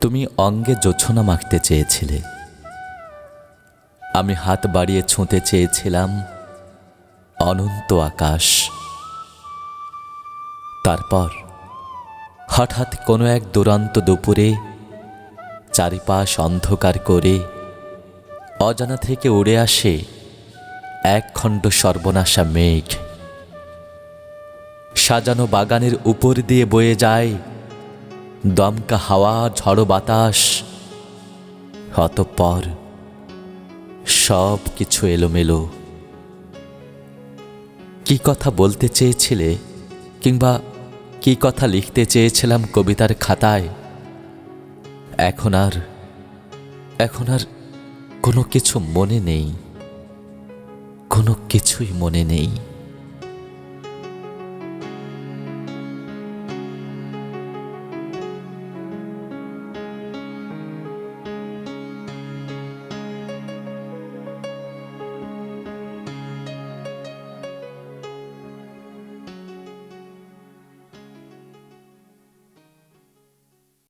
তুমি অঙ্গে জোছনা মাখতে চেয়েছিলে। আমি হাত বাড়িয়ে ছুঁতে চেয়েছিলাম অনন্ত আকাশ। তারপর হঠাৎ কোনো এক দুরন্ত দুপুরে চারিপাশ অন্ধকার করে অজানা থেকে উড়ে আসে এক খণ্ড সর্বনাশা মেঘ। সাজানো বাগানের উপর দিয়ে বয়ে যায় দমকা হাওয়া, ঝড়ো বাতাস। অতঃপর সব কিছু এলোমেলো। কি কথা বলতে চেয়েছিলে কিংবা কি কথা লিখতে চেয়েছিলাম কবিতার খাতায়? এখন আর এখন আর কোনো কিছু মনে নেই। কোনো কিছুই মনে নেই।